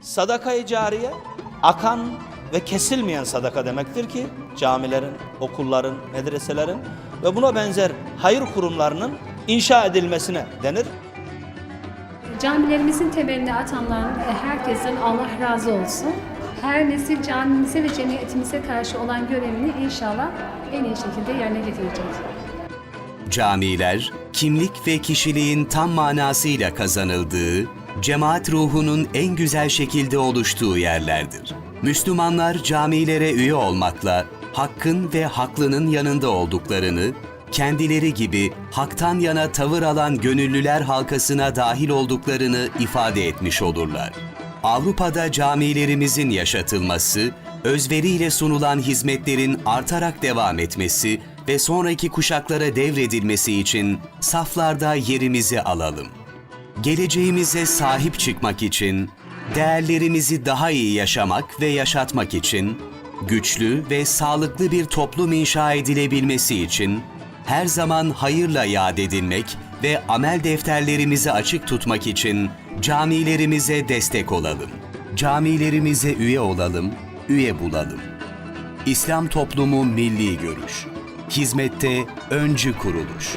Sadaka-i cariye akan ve kesilmeyen sadaka demektir ki camilerin, okulların, medreselerin ve buna benzer hayır kurumlarının inşa edilmesine denir. Camilerimizin temelini atanların herkesten Allah razı olsun. Her nesil camimize ve cemiyetimize karşı olan görevini inşallah en iyi şekilde yerine getirecek. Camiler, kimlik ve kişiliğin tam manasıyla kazanıldığı, cemaat ruhunun en güzel şekilde oluştuğu yerlerdir. Müslümanlar camilere üye olmakla hakkın ve haklının yanında olduklarını, kendileri gibi haktan yana tavır alan gönüllüler halkasına dahil olduklarını ifade etmiş olurlar. Avrupa'da camilerimizin yaşatılması, özveriyle sunulan hizmetlerin artarak devam etmesi ve sonraki kuşaklara devredilmesi için saflarda yerimizi alalım. Geleceğimize sahip çıkmak için, değerlerimizi daha iyi yaşamak ve yaşatmak için, güçlü ve sağlıklı bir toplum inşa edilebilmesi için, her zaman hayırla yad edilmek ve amel defterlerimizi açık tutmak için camilerimize destek olalım. Camilerimize üye olalım, üye bulalım. İslam Toplumu Milli Görüş Hizmette öncü kuruluş.